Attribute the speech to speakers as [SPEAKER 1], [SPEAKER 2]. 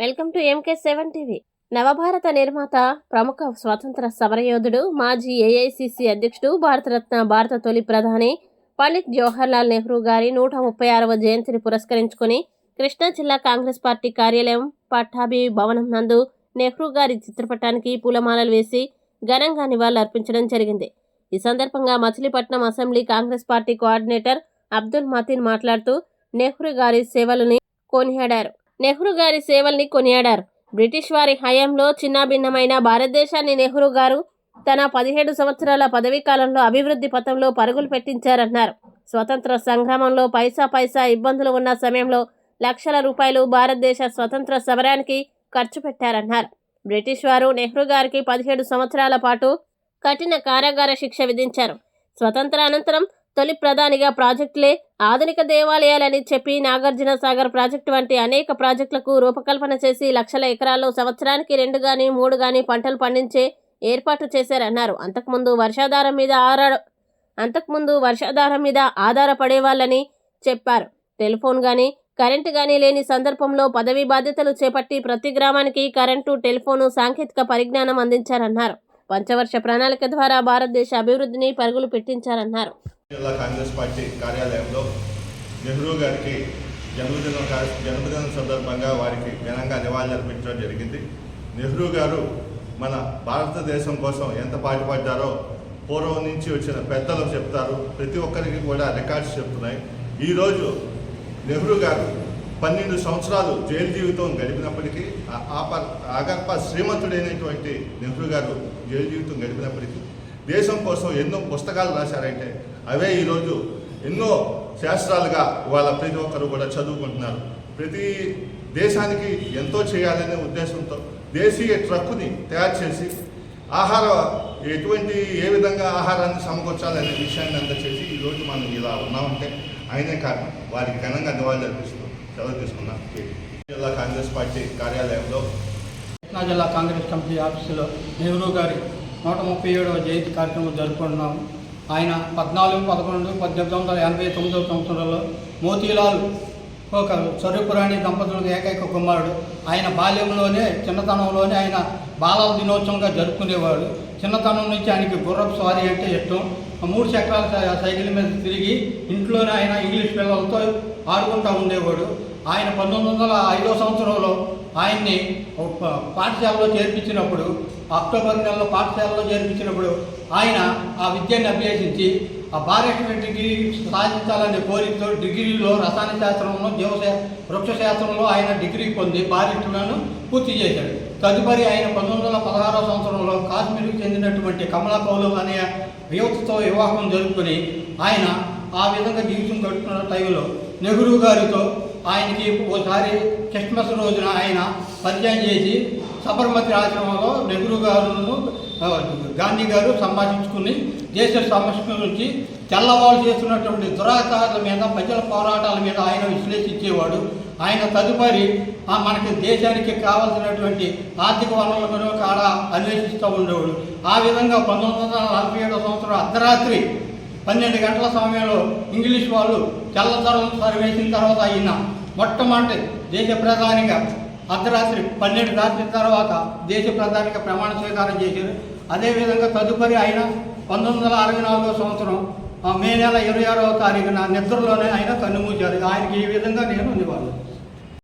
[SPEAKER 1] Welcome to MK seven TV నవభారత నిర్మాత ప్రముఖ స్వాతంత్ర సమరయోధుడు మాజీ ఏఐసిసి అధ్యక్షుడు భారతరత్న భారత తొలి ప్రధాని పండిత్ జవహర్లాల్ నెహ్రూ గారి నూట ముప్పై ఆరవ జయంతిని పురస్కరించుకుని కృష్ణా జిల్లా కాంగ్రెస్ పార్టీ కార్యాలయం పట్టాభి భవనం నందు నెహ్రూ గారి చిత్రపటానికి పూలమాలలు వేసి ఘనంగా నివాళులర్పించడం జరిగింది. ఈ సందర్భంగా Machilipatnam assembly Congress party coordinator Abdul Mateen మాట్లాడుతూ నెహ్రూ గారి సేవలని కొనియాడారు. నెహ్రూ గారి సేవల్ని కొనియాడారు. బ్రిటిష్ వారి హయాంలో చిన్నాభిన్నమైన భారతదేశాన్ని నెహ్రూ గారు తన పదిహేడు సంవత్సరాల పదవీ కాలంలో అభివృద్ధి పథంలో పరుగులు పెట్టించారన్నారు. స్వతంత్ర సంగ్రామంలో పైసా పైసా ఇబ్బందులు ఉన్న సమయంలో లక్షల రూపాయలు భారతదేశ స్వతంత్ర సమరానికి ఖర్చు పెట్టారన్నారు. బ్రిటిష్ వారు నెహ్రూ గారికి పదిహేడు సంవత్సరాల పాటు కఠిన కారాగార శిక్ష విధించారు. స్వతంత్ర అనంతరం తొలి ప్రధానిగా ప్రాజెక్టులే ఆధునిక దేవాలయాలని చెప్పి నాగార్జున సాగర్ ప్రాజెక్టు వంటి అనేక ప్రాజెక్టులకు రూపకల్పన చేసి లక్షల ఎకరాల్లో సంవత్సరానికి రెండు గాని మూడు గాని పంటలు పండించే ఏర్పాటు చేశారన్నారు. అంతకుముందు వర్షాధారం మీద ఆరా అంతకుముందు వర్షాధారం మీద ఆధారపడే వాళ్ళని చెప్పారు. టెలిఫోన్ కానీ కరెంటు కానీ లేని సందర్భంలో పదవీ బాధ్యతలు చేపట్టి ప్రతి గ్రామానికి కరెంటు టెలిఫోను సాంకేతిక పరిజ్ఞానం అందించారన్నారు. పంచవర్ష ప్రణాళిక ద్వారా భారతదేశ అభివృద్ధిని పరుగులు పెట్టించారన్నారు.
[SPEAKER 2] జిల్లా కాంగ్రెస్ పార్టీ కార్యాలయంలో నెహ్రూ గారికి జన్మదినం జన్మదినం సందర్భంగా వారికి ఘనంగా నివాళులర్పించడం జరిగింది. నెహ్రూ గారు మన భారతదేశం కోసం ఎంత పాటుపడ్డారో పూర్వం నుంచి వచ్చిన పెద్దలు చెప్తారు. ప్రతి ఒక్కరికి కూడా రికార్డ్స్ చెప్తున్నాయి. ఈరోజు నెహ్రూ గారు పన్నెండు సంవత్సరాలు జైలు జీవితం గడిపినప్పటికీ ఆ- ఆప శ్రీమంతుడైనటువంటి నెహ్రూ గారు జైలు జీవితం గడిపినప్పటికీ దేశం కోసం ఎన్నో పుస్తకాలు రాశారంటే అవే ఈరోజు ఎన్నో శాస్త్రాలుగా వాళ్ళ ప్రతి ఒక్కరు కూడా చదువుకుంటున్నారు. ప్రతి దేశానికి ఎంతో చేయాలనే ఉద్దేశంతో దేశీయ ట్రక్కుని తయారు చేసి ఆహార ఎటువంటి ఏ విధంగా ఆహారాన్ని సమకూర్చాలనే విషయాన్ని అందచేసి ఈరోజు మనం ఇలా ఉన్నామంటే ఆయనే కారణం. వారికి ఘనంగా నివాళులు అర్పిస్తూ సెలవు తీసుకున్నాం జిల్లా కాంగ్రెస్ పార్టీ కార్యాలయంలో
[SPEAKER 3] కృష్ణా జిల్లా కాంగ్రెస్ కమిటీ ఆఫీసులో నెహ్రూ గారి నూట ముప్పై ఏడవ జయంతి కార్యక్రమం జరుపుకుంటున్నాము. ఆయన పద్నాలుగు పదకొండు పద్దెనిమిది వందల ఎనభై తొమ్మిదవ సంవత్సరంలో మోతీలాల్ ఒక స్వరూపురాణి దంపతులకు ఏకైక కుమారుడు. ఆయన బాల్యంలోనే చిన్నతనంలోనే ఆయన బాలల దినోత్సవంగా జరుపుకునేవాడు. చిన్నతనం నుంచి ఆయనకి గుర్రపు స్వారీ అంటే ఇష్టం. మూడు చక్రాల సై- సైకిల్ మీద తిరిగి ఇంట్లోనే ఆయన ఇంగ్లీష్ పిల్లలతో ఆడుకుంటూ ఉండేవాడు. ఆయన పంతొమ్మిది వందల ఐదో సంవత్సరంలో ఆయన్ని పాఠశాలలో చేర్పించినప్పుడు అక్టోబర్ నెలలో పాఠశాలలో చేర్పించినప్పుడు ఆయన ఆ విద్యను అభ్యసించి ఆ బారెక్టర్ డిగ్రీ సాధించాలనే కోరికతో డిగ్రీలో రసాయన శాస్త్రంలో జీవశా వృక్షశాస్త్రంలో ఆయన డిగ్రీ పొంది బారిస్టర్లను పూర్తి చేశాడు. తదుపరి ఆయన పంతొమ్మిది వందల పదహారవ సంవత్సరంలో కాశ్మీర్కి చెందినటువంటి కమలా కౌలు అనే యువతతో వివాహం జరుపుకొని ఆయన ఆ విధంగా జీవితం గడుపుతున్న టైంలో నెహ్రూ గారితో ఆయనకి ఓసారి క్రిస్మస్ రోజున ఆయన పరిచయం చేసి సబర్మతి ఆశ్రమంలో నెహ్రూ గారును గాంధీ గారు సంభాషించుకుని దేశ సమస్యల నుంచి తెల్లవాళ్ళు చేస్తున్నటువంటి దురాచారాల మీద ప్రజల పోరాటాల మీద ఆయన విశ్లేషించేవాడు. ఆయన తదుపరి మనకి దేశానికి కావాల్సినటువంటి ఆర్థిక వనరులను కాడ అన్వేషిస్తూ ఉండేవాడు. ఆ విధంగా పంతొమ్మిది వందల నలభై ఏడవ సంవత్సరం అర్ధరాత్రి పన్నెండు గంటల సమయంలో ఇంగ్లీష్ వాళ్ళు తెల్లదొరలను సరివేసిన తర్వాత అయిన మొట్టమొదటి దేశ ప్రధానిగా అర్ధరాత్రి పన్నెండు రాత్రి తర్వాత దేశ ప్రధానిగా ప్రమాణ స్వీకారం చేశారు. అదేవిధంగా తదుపరి ఆయన పంతొమ్మిది వందల అరవై నాలుగో సంవత్సరం ఆ, మే నెల ఇరవై ఆరవ తారీఖున నిద్రలోనే ఆయన కన్నుమూశారు ఆయనకి ఈ విధంగా నేను నివాళులు